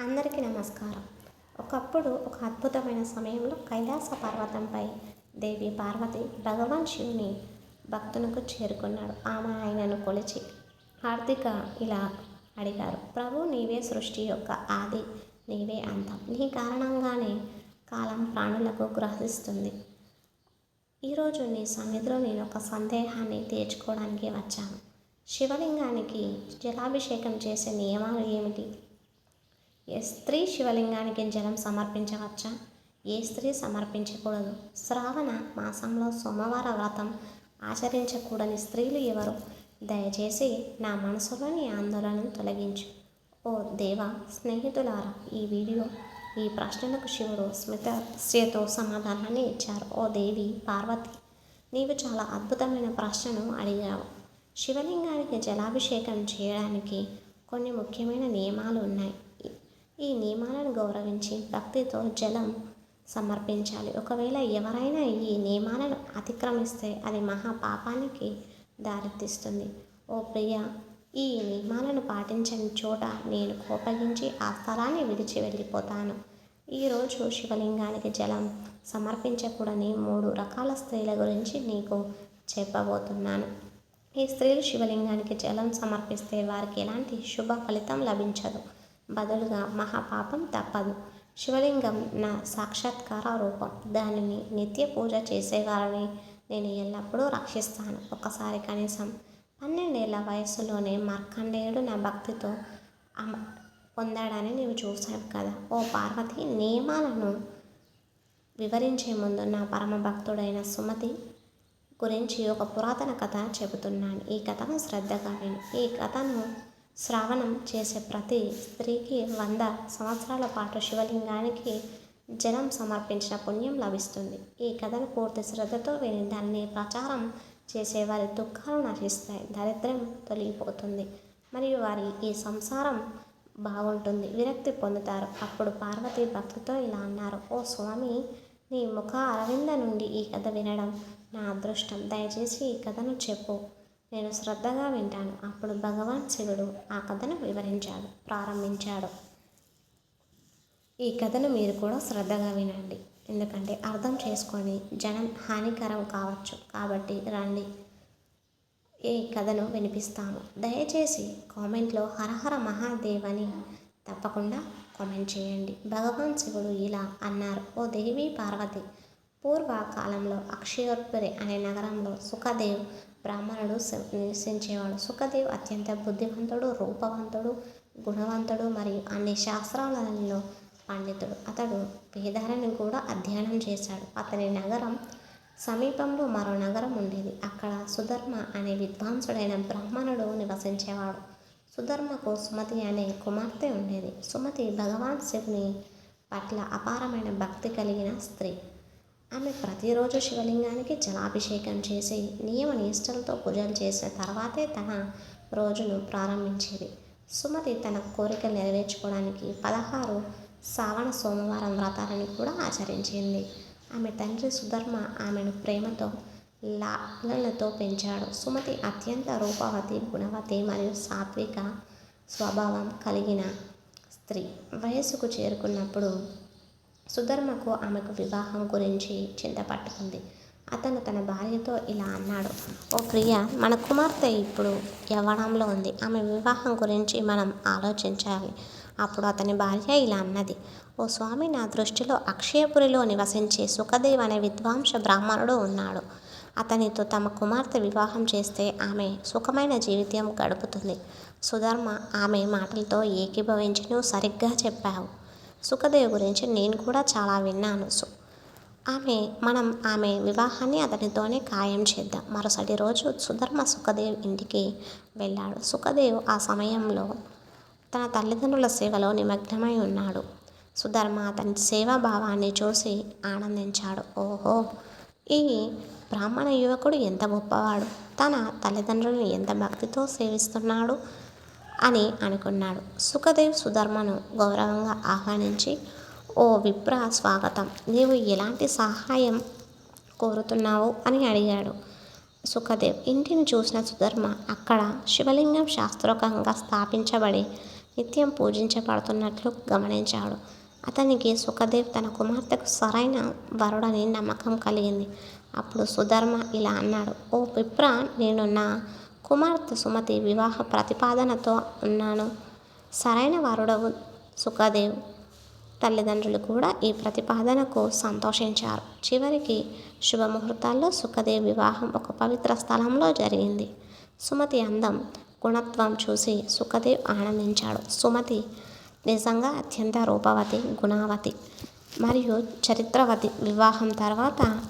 అందరికీ నమస్కారం. ఒకప్పుడు ఒక అద్భుతమైన సమయంలో కైలాస పర్వతంపై దేవి పార్వతి భగవాన్ శివుని భక్తునకు చేరుకున్నాడు. ఆమె ఆయనను కొలిచి హార్దిక ఇలా అడిగారు ప్రభు నీవే సృష్టి యొక్క ఆది నీవే అంతం. నీ కారణంగానే కాలం ప్రాణులకు గ్రహిస్తుంది. ఈరోజు నీ సన్నిధిలో నేను ఒక సందేహాన్ని తీర్చుకోవడానికి వచ్చాను. శివలింగానికి జలాభిషేకం చేసే నియమాలు ఏమిటి? ఏ స్త్రీ శివలింగానికి జలం సమర్పించవచ్చా? ఏ స్త్రీ సమర్పించకూడదు? శ్రావణ మాసంలో సోమవార వ్రతం ఆచరించకూడని స్త్రీలు ఎవరు? దయచేసి నా మనసులోని ఆందోళనను తొలగించు. ఓ దేవా స్నేహితులారా ఈ వీడియో ఈ ప్రశ్నలకు శివుడు స్మితస్యతో సమాధానాన్ని ఇచ్చారు. ఓ దేవి పార్వతి నీవు చాలా అద్భుతమైన ప్రశ్నను అడిగావు. శివలింగానికి జలాభిషేకం చేయడానికి కొన్ని ముఖ్యమైన నియమాలు ఉన్నాయి. ఈ నియమాలను గౌరవించి భక్తితో జలం సమర్పించాలి. ఒకవేళ ఎవరైనా ఈ నియమాలను అతిక్రమిస్తే అది మహా పాపానికి దారితీస్తుంది. ఓ ప్రియ ఈ నియమాలను పాటించని చోట నేను కోపగించి ఆ స్థలాన్ని విడిచి వెళ్ళిపోతాను. ఈరోజు శివలింగానికి జలం సమర్పించకూడని మూడు రకాల స్త్రీల గురించి నీకు చెప్పబోతున్నాను. ఈ స్త్రీలు శివలింగానికి జలం సమర్పిస్తే వారికి ఎలాంటి శుభ ఫలితం లభించదు. బదులుగా మహాపాపం తప్పదు. శివలింగం నా సాక్షాత్కార రూపం. దానిని నిత్య పూజ చేసేవారిని నేను ఎల్లప్పుడూ రక్షిస్తాను. ఒకసారి కనీసం పన్నెండేళ్ళ వయసులోనే మార్కండేయుడు నా భక్తితో అమ పొందాడని నీవు చూశావు కదా. ఓ పార్వతి నియమాలను వివరించే ముందు నా పరమ భక్తుడైన సుమతి గురించి ఒక పురాతన కథ చెబుతున్నాను. ఈ కథను శ్రద్ధగా విను. ఈ కథను శ్రావణం చేసే ప్రతి స్త్రీకి వంద సంవత్సరాల పాటు శివలింగానికి జనం సమర్పించిన పుణ్యం లభిస్తుంది. ఈ కథను పూర్తి శ్రద్ధతో విని దాన్ని ప్రచారం చేసే వారి దుఃఖాలు నశిస్తాయి. దరిద్రం తొలగిపోతుంది. మరియు వారి ఈ సంసారం బాగుంటుంది. విరక్తి పొందుతారు. అప్పుడు పార్వతి భక్తితో ఇలా అన్నారు ఓ స్వామి నీ ముఖ అరవింద నుండి ఈ కథ వినడం నా అదృష్టం. దయచేసి ఈ కథను చెప్పు. నేను శ్రద్ధగా వింటాను. అప్పుడు భగవాన్ శివుడు ఆ కథను వివరించాడు ప్రారంభించాడు. ఈ కథను మీరు కూడా శ్రద్ధగా వినండి. ఎందుకంటే అర్థం చేసుకొని జనం హానికరం కావచ్చు. కాబట్టి రండి. ఈ కథను వినిపిస్తాము దయచేసి కామెంట్లో హరహర మహాదేవ్ అని తప్పకుండా కామెంట్ చేయండి. భగవాన్ శివుడు ఇలా అన్నారు ఓ దేవి పార్వతి పూర్వకాలంలో అక్షయోత్పురి అనే నగరంలో సుఖదేవ్ బ్రాహ్మణుడు నివసించేవాడు. సుఖదేవ్ అత్యంత బుద్ధివంతుడు రూపవంతుడు గుణవంతుడు మరియు అన్ని శాస్త్రాలలో పండితుడు. అతడు వేదాలను కూడా అధ్యయనం చేశాడు. అతని నగరం సమీపంలో మరో నగరం ఉండేది. అక్కడ సుధర్మ అనే విద్వాంసుడైన బ్రాహ్మణుడు నివసించేవాడు. సుధర్మకు సుమతి అనే కుమార్తె ఉండేది. సుమతి భగవాన్ శివుని పట్ల అపారమైన భక్తి కలిగిన స్త్రీ. ఆమె ప్రతిరోజు శివలింగానికి జలాభిషేకం చేసి నియమ నిష్టలతో పూజలు చేసిన తర్వాతే తన రోజును ప్రారంభించేది. సుమతి తన కోరికలు నెరవేర్చుకోవడానికి పదహారు శ్రావణ సోమవారం వ్రతాలను కూడా ఆచరించింది. ఆమె తండ్రి సుధర్మ ఆమెను ప్రేమతో లాలతో పెంచాడు. సుమతి అత్యంత రూపవతి గుణవతి మరియు సాత్విక స్వభావం కలిగిన స్త్రీ. వయస్సుకు చేరుకున్నప్పుడు సుధర్మకు ఆమెకు వివాహం గురించి చింత పట్టుకుంది. అతను తన భార్యతో ఇలా అన్నాడు ఓ ప్రియ మన కుమార్తె ఇప్పుడు యవ్వనంలో ఉంది. ఆమె వివాహం గురించి మనం ఆలోచించాలి. అప్పుడు అతని భార్య ఇలా అన్నది ఓ స్వామి నా దృష్టిలో అక్షయపురిలో నివసించే సుఖదేవ్ అనే విద్వాంస బ్రాహ్మణుడు ఉన్నాడు. అతనితో తమ కుమార్తె వివాహం చేస్తే ఆమె సుఖమైన జీవితం గడుపుతుంది. సుధర్మ ఆమె మాటలతో ఏకీభవించి నువ్వు సరిగ్గా చెప్పావు. సుఖదేవ్ గురించి నేను కూడా చాలా విన్నాను. సు ఆమె మనం ఆమె వివాహాన్ని అతనితోనే ఖాయం చేద్దాం. మరుసటి రోజు సుధర్మ సుఖదేవ్ ఇంటికి వెళ్ళాడు. సుఖదేవ్ ఆ సమయంలో తన తల్లిదండ్రుల సేవలో నిమగ్నమై ఉన్నాడు. సుధర్మ అతని సేవాభావాన్ని చూసి ఆనందించాడు. ఓహో! ఈ బ్రాహ్మణ యువకుడు ఎంత గొప్పవాడు. తన తల్లిదండ్రులను ఎంత భక్తితో సేవిస్తున్నాడు. అని అనుకున్నాడు. సుఖదేవ్ సుధర్మను గౌరవంగా ఆహ్వానించి ఓ విప్ర స్వాగతం. నీవు ఎలాంటి సహాయం కోరుతున్నావు? అని అడిగాడు. సుఖదేవ్ ఇంటిని చూసిన సుధర్మ అక్కడ శివలింగం శాస్త్రోకంగా స్థాపించబడి నిత్యం పూజించబడుతున్నట్లు గమనించాడు. అతనికి సుఖదేవ్ తన కుమార్తెకు సరైన వరుడని నమ్మకం కలిగింది. అప్పుడు సుధర్మ ఇలా అన్నాడు ఓ విప్ర నేను నా కుమార్తె సుమతి వివాహ ప్రతిపాదనతో ఉన్నాను. సరైన వరుడవు సుఖదేవ్. తల్లిదండ్రులు కూడా ఈ ప్రతిపాదనకు సంతోషించారు. చివరికి శుభముహూర్తాల్లో సుఖదేవ్ వివాహం ఒక పవిత్ర స్థలంలో జరిగింది. సుమతి అందం గుణత్వం చూసి సుఖదేవ్ ఆనందించాడు. సుమతి నిజంగా అత్యంత రూపవతి గుణవతి మరియు చరిత్రవతి. వివాహం తర్వాత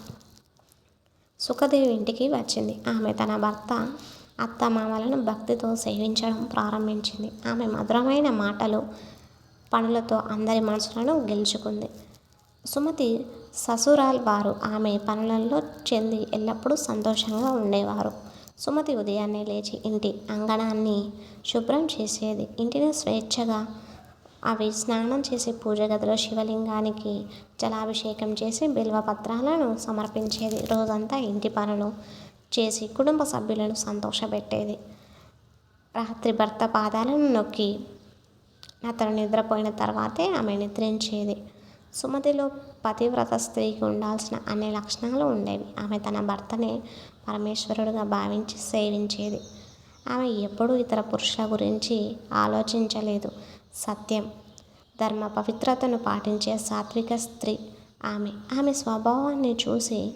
సుఖదేవి ఇంటికి వచ్చింది. ఆమె తన భర్త అత్తమామలను భక్తితో సేవించడం ప్రారంభించింది. ఆమె మధురమైన మాటలు పనులతో అందరి మనసులను గెలుచుకుంది. సుమతి ససురాల్ వారు ఆమె పనులలో చెంది ఎల్లప్పుడూ సంతోషంగా ఉండేవారు. సుమతి ఉదయాన్నే లేచి ఇంటి అంగణాన్ని శుభ్రం చేసేది. ఇంటిని స్వేచ్ఛగా అవి స్నానం చేసి పూజ గదిలో శివలింగానికి జలాభిషేకం చేసి బిల్వపత్రాలను సమర్పించేది. రోజంతా ఇంటి పనులు చేసి కుటుంబ సభ్యులను సంతోషపెట్టేది. రాత్రి భర్త పాదాలను నొక్కి అతను నిద్రపోయిన తర్వాతే ఆమె నిద్రించేది. సుమతిలో పతివ్రత స్త్రీకి ఉండాల్సిన అన్ని లక్షణాలు ఉండేవి. ఆమె తన భర్తనే పరమేశ్వరుడుగా భావించి సేవించేది. ఆమె ఎప్పుడూ ఇతర పురుషుల గురించి ఆలోచించలేదు. సత్యం. ధర్మ పవిత్రతను పాటించే సాత్విక స్త్రీ ఆమె. ఆమె స్వభావాన్ని చూసి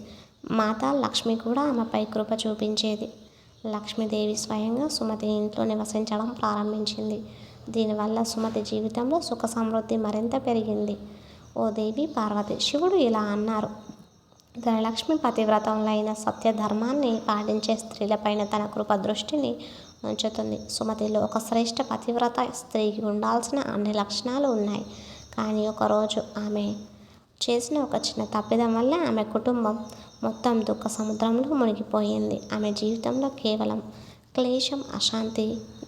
మాతా లక్ష్మి కూడా ఆమెపై కృప చూపించేది. లక్ష్మీదేవి స్వయంగా సుమతి ఇంట్లో నివసించడం ప్రారంభించింది. దీనివల్ల సుమతి జీవితంలో సుఖ సమృద్ధి మరింత పెరిగింది. ఓ దేవి పార్వతి శివుడు ఇలా అన్నారు. ధనలక్ష్మి అయిన సత్యధర్మాన్ని పాటించే స్త్రీలపైన తన కృప దృష్టిని ఉంచుతుంది. సుమతిలో ఒక శ్రేష్ఠ పతివ్రత స్త్రీకి ఉండాల్సిన అన్ని లక్షణాలు ఉన్నాయి. కానీ ఒకరోజు ఆమె చేసిన ఒక చిన్న తప్పిదం వల్ల ఆమె కుటుంబం మొత్తం దుఃఖ సముద్రంలో మునిగిపోయింది. ఆమె జీవితంలో కేవలం క్లేశం అశాంతి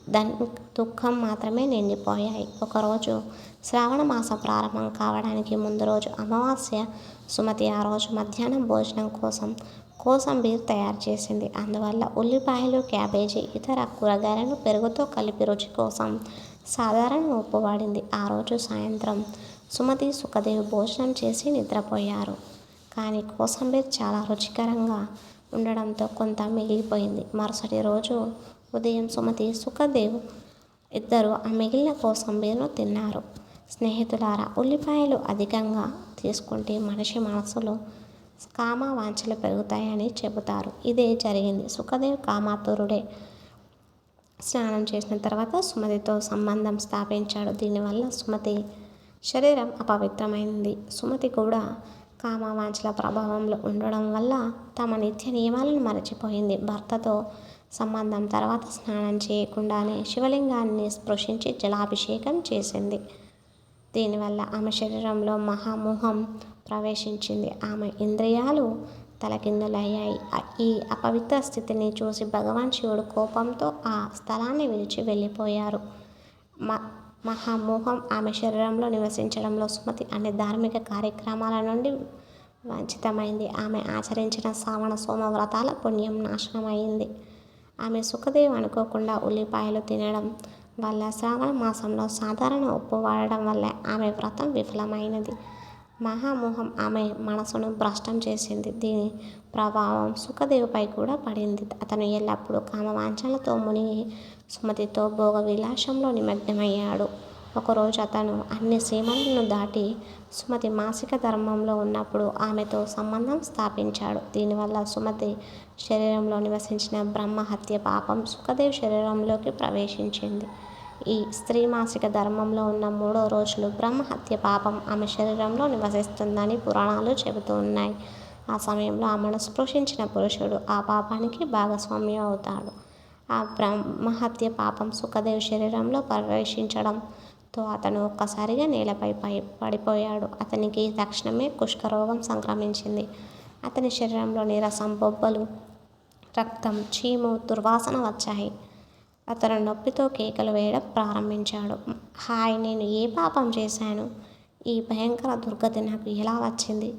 దన్ దుఃఖం మాత్రమే నిండిపోయాయి. ఒకరోజు శ్రావణ మాసం ప్రారంభం కావడానికి ముందు రోజు అమావాస్య సుమతి ఆ రోజు మధ్యాహ్నం భోజనం కోసం కోసం బీర్ తయారు చేసింది. అందువల్ల ఉల్లిపాయలు క్యాబేజీ ఇతర కూరగాయలను పెరుగుతో కలిపి రుచి కోసం సాధారణ ఉప్పు వాడింది. ఆ రోజు సాయంత్రం సుమతి సుఖదేవి భోజనం చేసి నిద్రపోయారు. కానీ కోసంబీర్ చాలా రుచికరంగా ఉండడంతో కొంత మిగిలిపోయింది. మరుసటి రోజు ఉదయం సుమతి సుఖదేవ్ ఇద్దరు ఆ మిగిలిన కోసంబీర్ను తిన్నారు. స్నేహితులారా ఉల్లిపాయలు అధికంగా తీసుకుంటే మనిషి మనసులో కామ వాంఛలు పెరుగుతాయని చెబుతారు. ఇదే జరిగింది. సుఖదేవ్ కామాతురుడే స్నానం చేసిన తర్వాత సుమతితో సంబంధం స్థాపించాడు. దీనివల్ల సుమతి శరీరం అపవిత్రమైంది. సుమతి కూడా కామవాంఛల ప్రభావంలో ఉండడం వల్ల తమ నిత్య నియమాలను మరచిపోయింది. భర్తతో సంబంధం తర్వాత స్నానం చేయకుండానే శివలింగాన్ని స్పృశించి జలాభిషేకం చేసింది. దీనివల్ల ఆమె శరీరంలో మహామోహం ప్రవేశించింది. ఆమె ఇంద్రియాలు తలకిందులయ్యాయి. ఈ అపవిత్ర స్థితిని చూసి భగవాన్ శివుడు కోపంతో ఆ స్థలాన్ని విడిచి వెళ్ళిపోయారు. మ మహామోహం ఆమె శరీరంలో నివసించడంలో సుమతి అనే ధార్మిక కార్యక్రమాల నుండి వంచితమైంది. ఆమె ఆచరించిన శ్రావణ సోమ వ్రతాల పుణ్యం నాశనమైంది. ఆమె సుఖదేవి అనుకోకుండా ఉల్లిపాయలు తినడం వల్ల శ్రావణ మాసంలో సాధారణ ఉప్పు వాడడం వల్ల ఆమె వ్రతం విఫలమైనది. మహామోహం ఆమె మనసును భ్రష్టం చేసింది. దీని ప్రభావం సుఖదేవిపై కూడా పడింది. అతను ఎల్లప్పుడూ కామవాంఛలతో మునిగి సుమతితో భోగ విలాసంలో నిమగ్నమయ్యాడు. ఒకరోజు అతను అన్ని సీమలను దాటి సుమతి మాసిక ధర్మంలో ఉన్నప్పుడు ఆమెతో సంబంధం స్థాపించాడు. దీనివల్ల సుమతి శరీరంలో నివసించిన బ్రహ్మ హత్య పాపం సుఖదేవ్ శరీరంలోకి ప్రవేశించింది. ఈ స్త్రీ మాసిక ధర్మంలో ఉన్న మూడో రోజులు బ్రహ్మహత్య పాపం ఆమె శరీరంలో నివసిస్తుందని పురాణాలు చెబుతూ ఉన్నాయి. ఆ సమయంలో ఆమెను స్పృశించిన పురుషుడు ఆ పాపానికి భాగస్వామ్యం అవుతాడు. ఆ బ్రహ్మహత్య పాపం సుఖదేవ్ శరీరంలో ప్రవేశించడంతో అతను ఒక్కసారిగా నేలపై పై పడిపోయాడు. అతనికి తక్షణమే కుష్ఠరోగం సంక్రమించింది. అతని శరీరంలోని రసం బొబ్బలు రక్తం చీము దుర్వాసన వచ్చాయి. అతను నొప్పితో కేకలు వేయడం ప్రారంభించాడు. హాయ్ నేను ఏ పాపం చేశాను? ఈ భయంకర దుర్గతి నాకు ఎలా వచ్చింది?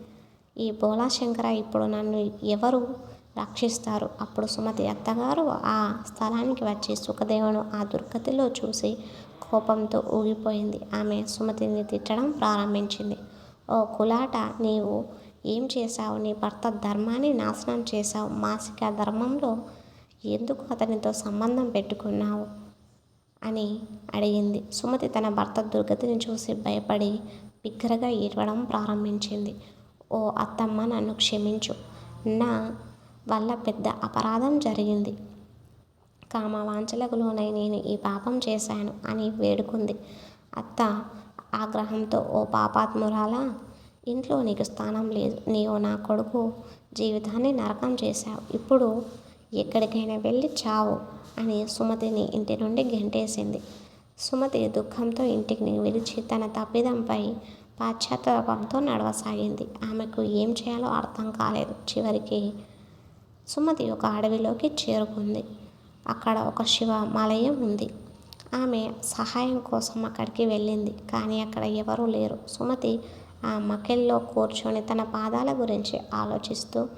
ఈ బోలాశంకర ఇప్పుడు నన్ను ఎవరు రక్షిస్తారు అప్పుడు సుమతి అత్తగారు ఆ స్థలానికి వచ్చి సుఖదేవును ఆ దుర్గతిలో చూసి కోపంతో ఊగిపోయింది. ఆమె సుమతిని తిట్టడం ప్రారంభించింది. ఓ కులాట నీవు ఏం చేశావు? నీ భర్త ధర్మాన్ని నాశనం చేశావు. మాసిక ధర్మంలో ఎందుకు అతనితో సంబంధం పెట్టుకున్నావు? అని అడిగింది. సుమతి తన భర్త దుర్గతిని చూసి భయపడి బిగ్గరగా ఏడవడం ప్రారంభించింది. ఓ అత్తమ్మ నన్ను క్షమించు. నా వల్ల పెద్ద అపరాధం జరిగింది. కామ వాంఛలకు లోనై నేను ఈ పాపం చేశాను అని వేడుకుంది. అత్త ఆగ్రహంతో ఓ పాపాత్మురాలా! ఇంట్లో నీకు స్థానం లేదు. నీవు నా కొడుకు జీవితాన్ని నరకం చేశావు. ఇప్పుడు ఎక్కడికైనా వెళ్ళి చావు అని సుమతిని ఇంటి నుండి గెంటేసింది. సుమతి దుఃఖంతో ఇంటికి విడిచి తన తప్పిదంపై పాశ్చాత్తాపంతో నడవసాగింది. ఆమెకు ఏం చేయాలో అర్థం కాలేదు. చివరికి సుమతి ఒక అడవిలోకి చేరుకుంది. అక్కడ ఒక శివ మలయం ఉంది. ఆమె సహాయం కోసం అక్కడికి వెళ్ళింది కానీ అక్కడ ఎవరూ లేరు. సుమతి ఆ మకెల్లో కూర్చొని తన పాదాల గురించి ఆలోచిస్తూ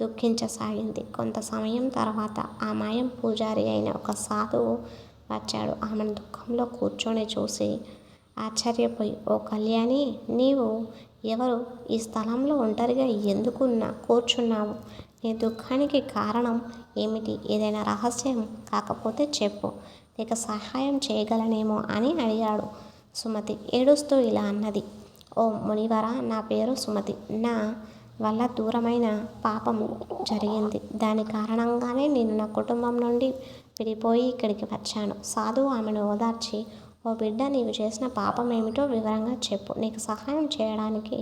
దుఃఖించసాగింది. కొంత సమయం తర్వాత ఆ మాయం పూజారి అయిన ఒక సాధువు వచ్చాడు. ఆమెను దుఃఖంలో కూర్చొని చూసి ఆశ్చర్యపోయి ఓ కళ్యాణి నీవు ఎవరు? ఈ స్థలంలో ఒంటరిగా ఎందుకున్నా కూర్చున్నావు? నీ దుఃఖానికి కారణం ఏమిటి? ఏదైనా రహస్యం కాకపోతే చెప్పు. నీకు సహాయం చేయగలనేమో అని అడిగాడు సుమతి. ఏడుస్తూ ఇలా అన్నది. ఓ మునివరా నా పేరు సుమతి. నా వల్ల దూరమైన పాపం జరిగింది. దాని కారణంగానే నేను నా కుటుంబం నుండి విడిపోయి ఇక్కడికి వచ్చాను. సాధువు ఆమెను ఓదార్చి ఓ బిడ్డ నీవు చేసిన పాపం ఏమిటో వివరంగా చెప్పు. నీకు సహాయం చేయడానికి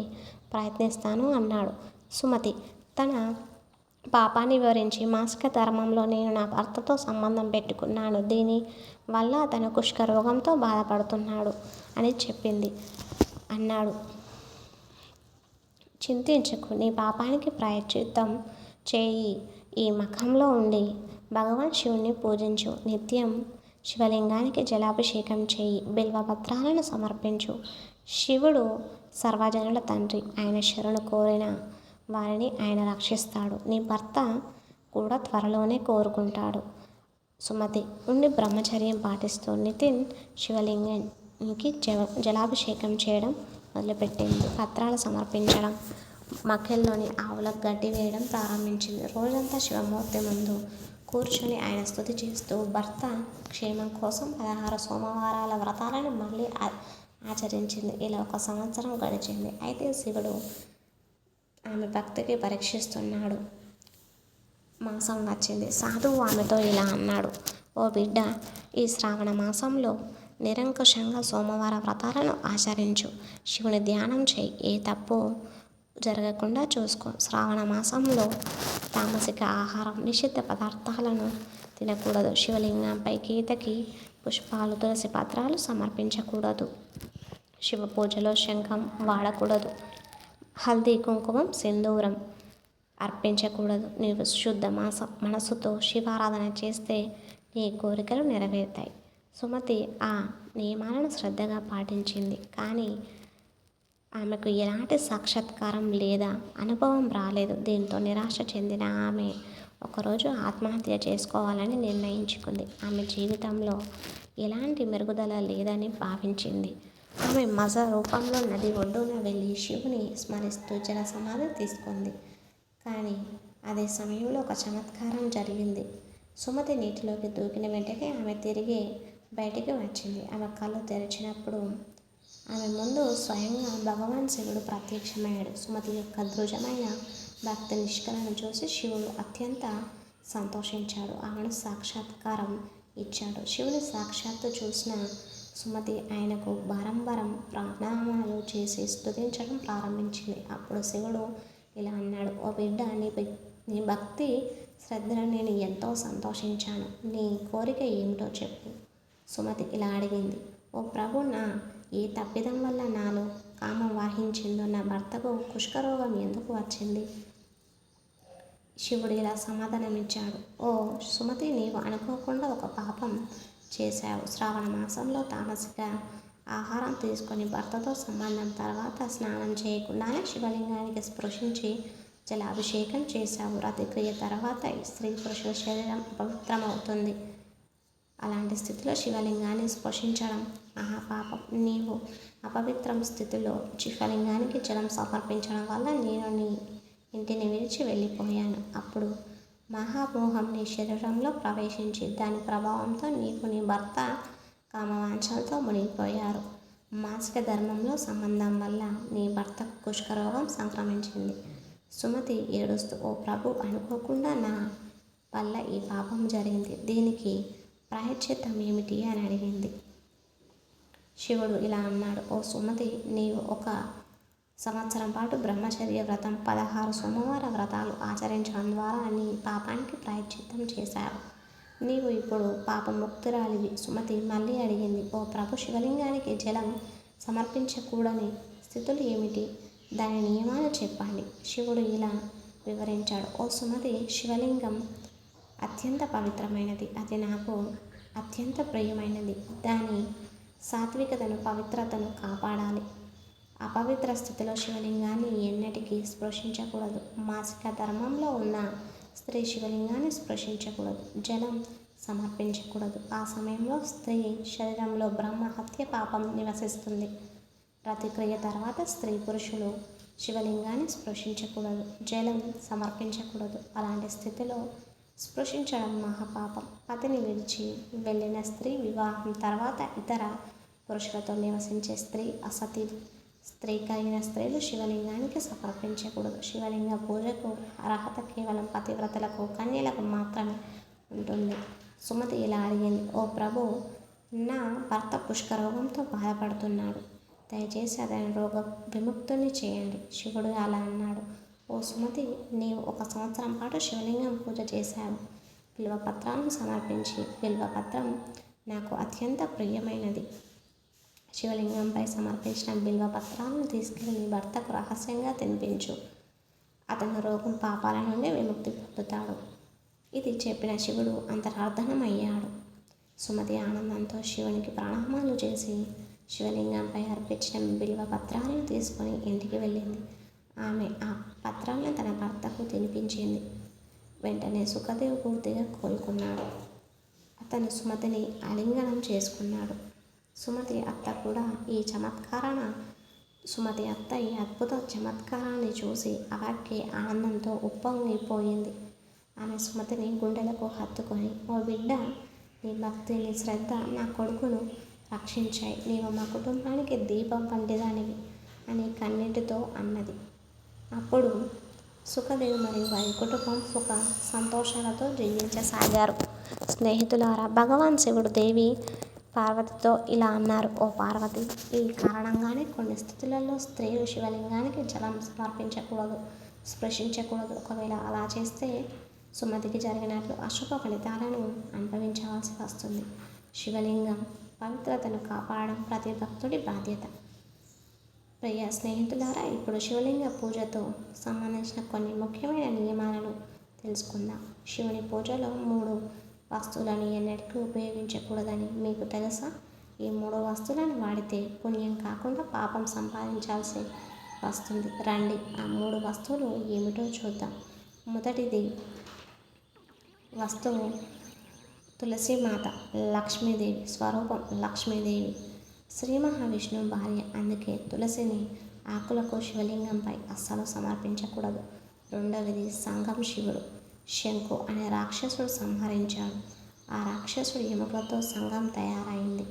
ప్రయత్నిస్తాను అన్నాడు. సుమతి తన పాపాన్ని వివరించి మాసిక ధర్మంలో నేను నా భర్తతో సంబంధం పెట్టుకున్నాను. దీని వల్ల అతను కుష్క రోగంతో బాధపడుతున్నాడు అని చెప్పింది. అన్నాడు. చింతించకు. నీ పాపానికి ప్రాయశ్చిత్తం చేయి. ఈ మఖంలో ఉండి భగవాన్ శివుణ్ణి పూజించు. నిత్యం శివలింగానికి జలాభిషేకం చేయి. బిల్వపత్రాలను సమర్పించు. శివుడు సర్వజనుల తండ్రి. ఆయన శరణు కోరిన వారిని ఆయన రక్షిస్తాడు. నీ భర్త కూడా త్వరలోనే కోరుకుంటాడు. సుమతి. ఉండి బ్రహ్మచర్యం పాటిస్తూ నితిన్ శివలింగానికి జ జలాభిషేకం చేయడం మొదలుపెట్టింది. పత్రాలు సమర్పించడం మక్కెల్లోని ఆవులకు గడ్డి వేయడం ప్రారంభించింది. రోజంతా శివమూర్తి ముందు కూర్చొని ఆయన స్థుతి చేస్తూ భర్త క్షేమం కోసం పదహారు సోమవారాల వ్రతాలను మళ్ళీ ఆచరించింది. ఇలా ఒక సంవత్సరం గడిచింది. అయితే శివుడు ఆమె భక్తికి పరీక్షిస్తున్నాడు. మాసం వచ్చింది. సాధువు ఆమెతో ఇలా అన్నాడు ఓ బిడ్డ ఈ శ్రావణ మాసంలో నిరంకుశంగా సోమవార వ్రతాలను ఆచరించు. శివుని ధ్యానం చేయి. ఏ తప్పు జరగకుండా చూసుకో. శ్రావణ మాసంలో తామసిక ఆహారం నిషిద్ధ పదార్థాలను తినకూడదు. శివలింగంపై గీతకి పుష్పాలు తులసి పత్రాలు సమర్పించకూడదు. శివ పూజలో శంఖం వాడకూడదు. హల్దీ కుంకుమం సింధూరం అర్పించకూడదు. నీవు శుద్ధ మాస మనసుతో శివారాధన చేస్తే నీ కోరికలు నెరవేరుతాయి. సుమతి ఆ నియమాలను శ్రద్ధగా పాటించింది. కానీ ఆమెకు ఎలాంటి సాక్షాత్కారం లేదా అనుభవం రాలేదు. దీంతో నిరాశ చెందిన ఆమె ఒకరోజు ఆత్మహత్య చేసుకోవాలని నిర్ణయించుకుంది. ఆమె జీవితంలో ఎలాంటి మెరుగుదల లేదని భావించింది. ఆమె మజ రూపంలో నది ఒడ్డున వెళ్ళి శివుని స్మరిస్తూ జల సమాధి తీసుకుంది. కానీ అదే సమయంలో ఒక చమత్కారం జరిగింది. సుమతి నీటిలోకి దూకిన వెంటనే ఆమె తిరిగి బయటికి వచ్చింది. ఆమె కళ్ళు తెరిచినప్పుడు ఆమె ముందు స్వయంగా భగవాన్ శివుడు ప్రత్యక్షమయ్యాడు. సుమతి యొక్క దృఢమైన భక్తి నిష్కలను చూసి శివుడు అత్యంత సంతోషించాడు. ఆమెను సాక్షాత్కారం ఇచ్చాడు. శివుని సాక్షాత్తు చూసిన సుమతి ఆయనకు బారంబారం ప్రాణామాలు చేసి స్తుతించడం ప్రారంభించింది. అప్పుడు శివుడు ఇలా అన్నాడు ఓ బిడ్డ నీ నీ భక్తి శ్రద్ధను నేను ఎంతో సంతోషించాను. నీ కోరిక ఏమిటో చెప్పు. సుమతి ఇలా అడిగింది. ఓ ప్రభు నా ఏ తప్పిదం వల్ల నాలో కామం వాహించిందో నా భర్తకు కుష్కరోగం ఎందుకు వచ్చింది శివుడు ఇలా సమాధానమిచ్చాడు. ఓ సుమతి నీవు అనుకోకుండా ఒక పాపం చేశావు. శ్రావణ మాసంలో తామసిక ఆహారం తీసుకొని భర్తతో సంబంధం తర్వాత స్నానం చేయకుండానే శివలింగానికి స్పృశించి జలాభిషేకం చేశావు. రతిక్రియ తర్వాత స్త్రీ పురుషుల శరీరం అపవిత్రమవుతుంది. అలాంటి స్థితిలో శివలింగాన్ని స్పృశించడం మహాపాపం. నీవు అపవిత్రం స్థితిలో శివలింగానికి జలం సమర్పించడం వల్ల నేను నీ ఇంటిని విడిచి వెళ్ళిపోయాను. అప్పుడు మహామోహం నీ శరీరంలో ప్రవేశించి దాని ప్రభావంతో నీకు నీ భర్త కామవాంఛలతో మునిగిపోయారు. మాసిక ధర్మంలో సంబంధం వల్ల నీ భర్తకు కుష్కరోగం సంక్రమించింది. సుమతి ఏడుస్తూ ఓ ప్రభు అనుకోకుండా నా వల్ల ఈ పాపం జరిగింది. దీనికి ప్రాయశ్చిత్తం ఏమిటి అని అడిగింది. శివుడు ఇలా అన్నాడు ఓ సుమతి నీవు ఒక సంవత్సరం పాటు బ్రహ్మచర్య వ్రతం పదహారు సోమవార వ్రతాలు ఆచరించడం ద్వారా నీ పాపానికి ప్రాయశ్చిత్తం చేశావు. నీవు ఇప్పుడు పాపముక్తురాలివి. సుమతి మళ్ళీ అడిగింది ఓ ప్రభు శివలింగానికి జలం సమర్పించకూడని స్థితులు ఏమిటి? దాని నియమాలు చెప్పండి. శివుడు ఇలా వివరించాడు ఓ సుమతి శివలింగం అత్యంత పవిత్రమైనది. అది నాకు అత్యంత ప్రియమైనది. దాని సాత్వికతను పవిత్రతను కాపాడాలి. అపవిత్ర స్థితిలో శివలింగాన్ని ఎన్నటికీ స్పృశించకూడదు. మాసిక ధర్మంలో ఉన్న స్త్రీ శివలింగాన్ని స్పృశించకూడదు. జలం సమర్పించకూడదు. ఆ సమయంలో స్త్రీ శరీరంలో బ్రహ్మ హత్య పాపం నివసిస్తుంది. ప్రతిక్రియ తర్వాత స్త్రీ పురుషులు శివలింగాన్ని స్పృశించకూడదు. జలం సమర్పించకూడదు. అలాంటి స్థితిలో స్పృశించడం మహాపాపం. పతిని విడిచి వెళ్ళిన స్త్రీ వివాహం తర్వాత ఇతర పురుషులతో నివసించే స్త్రీ అసతి స్త్రీ కలిగిన స్త్రీలు శివలింగానికి సమర్పించకూడదు. శివలింగ పూజకు అర్హత కేవలం పతివ్రతలకు కన్యలకు మాత్రమే ఉంటుంది. సుమతి ఇలా అడిగింది. ఓ ప్రభు నా భర్త పుష్కరోగంతో బాధపడుతున్నాడు. దయచేసి అతని రోగ విముక్తుని చేయండి. శివుడు అలా అన్నాడు. ఓ సుమతి నీవు ఒక సంవత్సరం పాటు శివలింగం పూజ చేశావు. బిల్వపత్రాలను సమర్పించి బిల్వపత్రం నాకు అత్యంత ప్రియమైనది. శివలింగంపై సమర్పించిన బిల్వపత్రాలను తీసుకెళ్ళి నీ భర్తకు రహస్యంగా తినిపించు. అతను రోగం పాపాల నుండి విముక్తి పొందుతాడు. ఇది చెప్పిన శివుడు అంతరార్థనమయ్యాడు. సుమతి ఆనందంతో శివునికి ప్రణామాలు చేసి శివలింగంపై అర్పించిన బిల్వ పత్రాలను తీసుకొని ఇంటికి వెళ్ళింది. ఆమె ఆ పత్రాలను తన భర్తకు తినిపించింది. వెంటనే సుఖదేవ్ పూర్తిగా కోలుకున్నాడు. అతను సుమతిని ఆలింగనం చేసుకున్నాడు. సుమతి అత్త కూడా ఈ చమత్కారాన సుమతి అత్త ఈ అద్భుత చమత్కారాన్ని చూసి అవాక్కి ఆనందంతో ఉప్పొంగిపోయింది. ఆమె సుమతిని గుండెలకు హత్తుకొని ఓ బిడ్డ నీ భక్తి నీ శ్రద్ధ నా కొడుకును రక్షించాయి. నీవు మా కుటుంబానికి దీపం వంటిదానివి అని కన్నీటితో అన్నది. అప్పుడు సుఖదేవి మరియు వారి కుటుంబం సుఖ సంతోషాలతో జీవించసాగారు. స్నేహితులారా భగవాన్ శివుడు దేవి పార్వతితో ఇలా అన్నారు. ఓ పార్వతి ఈ కారణంగానే కొన్ని స్థితులలో స్త్రీలు శివలింగానికి జలం సమర్పించకూడదు స్పృశించకూడదు. ఒకవేళ అలా చేస్తే సుమతికి జరిగినట్లు అశుభ ఫలితాలను అనుభవించవలసి వస్తుంది. శివలింగం పవిత్రతను కాపాడడం ప్రతి భక్తుడి బాధ్యత. ప్రియ స్నేహితులారా ఇప్పుడు శివలింగ పూజతో సంబంధించిన కొన్ని ముఖ్యమైన నియమాలను తెలుసుకుందాం. శివుని పూజలో మూడు వస్తువులను ఎన్నటికీ ఉపయోగించకూడదని మీకు తెలుసా? ఈ మూడు వస్తువులను వాడితే పుణ్యం కాకుండా పాపం సంపాదించాల్సి వస్తుంది. రండి ఆ మూడు వస్తువులు ఏమిటో చూద్దాం. మొదటిది వస్తువు తులసీమాత లక్ష్మీదేవి స్వరూపం లక్ష్మీదేవి. శ్రీ మహావిష్ణువు భార్య అందుకే తులసిని ఆకులకు శివలింగంపై అస్సలు సమర్పించకూడదు. రెండవది సంఘం శివుడు. శంకు అనే రాక్షసుడు సంహరించాడు. ఆ రాక్షసుడు ఎముకలతో సంఘం తయారైంది.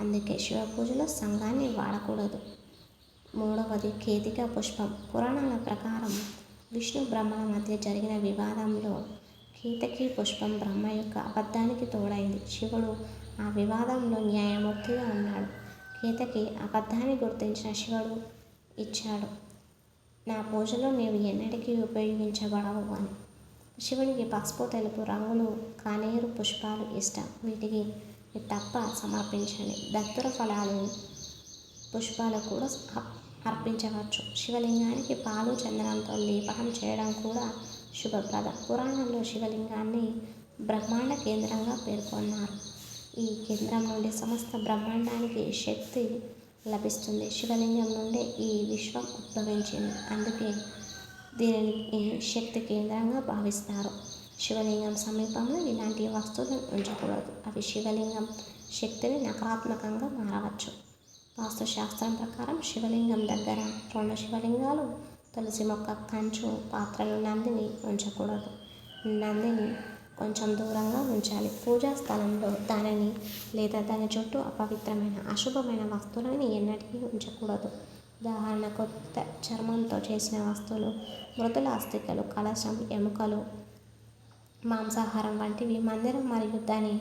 అందుకే శివ పూజలో సంఘాన్ని వాడకూడదు. మూడవది కేతిక పుష్పం. పురాణాల ప్రకారం విష్ణు బ్రహ్మల మధ్య జరిగిన వివాదంలో కేతకి పుష్పం బ్రహ్మ యొక్క అబద్ధానికి తోడైంది. శివుడు ఆ వివాదంలో న్యాయమూర్తిగా ఉన్నాడు. గీతకి అబద్ధాన్ని గుర్తించిన శివుడు ఇచ్చాడు. నా పూజలో నీవు ఎన్నటికీ ఉపయోగించబడవు అని. శివునికి పసుపు తెలుపు రంగులు కానేరు పుష్పాలు ఇష్టం. వీటికి తప్ప సమర్పించండి. దత్తుర ఫలాలు పుష్పాలు కూడా అర్పించవచ్చు. శివలింగానికి పాలు చందనంతో లేపనం చేయడం కూడా శుభప్రదం. పురాణంలో శివలింగాన్ని బ్రహ్మాండ కేంద్రంగా పేర్కొన్నారు. ఈ కేంద్రం నుండి సమస్త బ్రహ్మాండానికి శక్తి లభిస్తుంది. శివలింగం నుండి ఈ విశ్వం ఉద్భవించింది. అందుకే దీనిని ఈ శక్తి కేంద్రంగా భావిస్తారు. శివలింగం సమీపంలో ఇలాంటి వస్తువులను ఉంచకూడదు. అవి శివలింగం శక్తిని నకారాత్మకంగా మారవచ్చు. వాస్తుశాస్త్రం ప్రకారం శివలింగం దగ్గర రెండు శివలింగాలు తులసి మొక్క కంచు పాత్రలు నందిని ఉంచకూడదు. నందిని కొంచెం దూరంగా ఉంచాలి. పూజా స్థలంలో దానిని లేదా దాని చుట్టూ అపవిత్రమైన అశుభమైన వస్తువులని ఎన్నటికీ ఉంచకూడదు. ఉదాహరణకు కొత్త చర్మంతో చేసిన వస్తువులు మృదుల అస్థికలు కలశం ఎముకలు మాంసాహారం వంటివి మందిరం మరియు దాని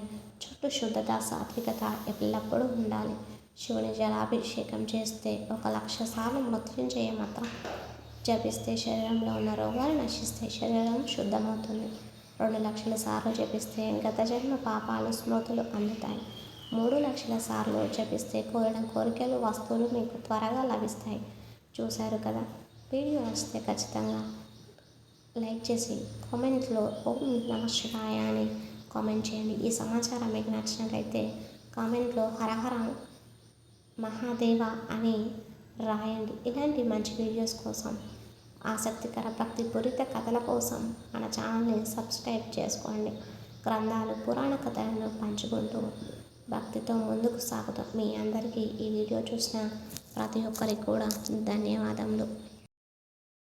చుట్టూ శుద్ధత సాత్వికత ఎల్లప్పుడూ ఉండాలి. శివుని జలాభిషేకం చేస్తే ఒక లక్ష సార్లు మృత్యుంజయ మంత్రం జపిస్తే శరీరంలో ఉన్న రోగాలు నశిస్తే శరీరం శుద్ధమవుతుంది. రెండు లక్షల సార్లు జపిస్తే గత జన్మ పాపాలు స్మృతులు అందుతాయి. మూడు లక్షల సార్లు జపిస్తే కోరిన కోరికలు వస్తువులు మీకు త్వరగా లభిస్తాయి. చూశారు కదా? వీడియో వస్తే ఖచ్చితంగా లైక్ చేసి కామెంట్లో ఓం నమ శివాయ అని కామెంట్ చేయండి. ఈ సమాచారం మీకు నచ్చినట్లయితే కామెంట్లో హరహర మహాదేవ అని రాయండి. ఇలాంటి మంచి వీడియోస్ కోసం ఆసక్తికర భక్తి పూరిత కథల కోసం మన ఛానల్ని సబ్స్క్రైబ్ చేసుకోండి. గ్రంథాలు పురాణ కథలను పంచుకుంటూ భక్తితో ముందుకు సాగుతాం. మీ అందరికీ ఈ వీడియో చూసిన ప్రతి ఒక్కరికి కూడా ధన్యవాదములు.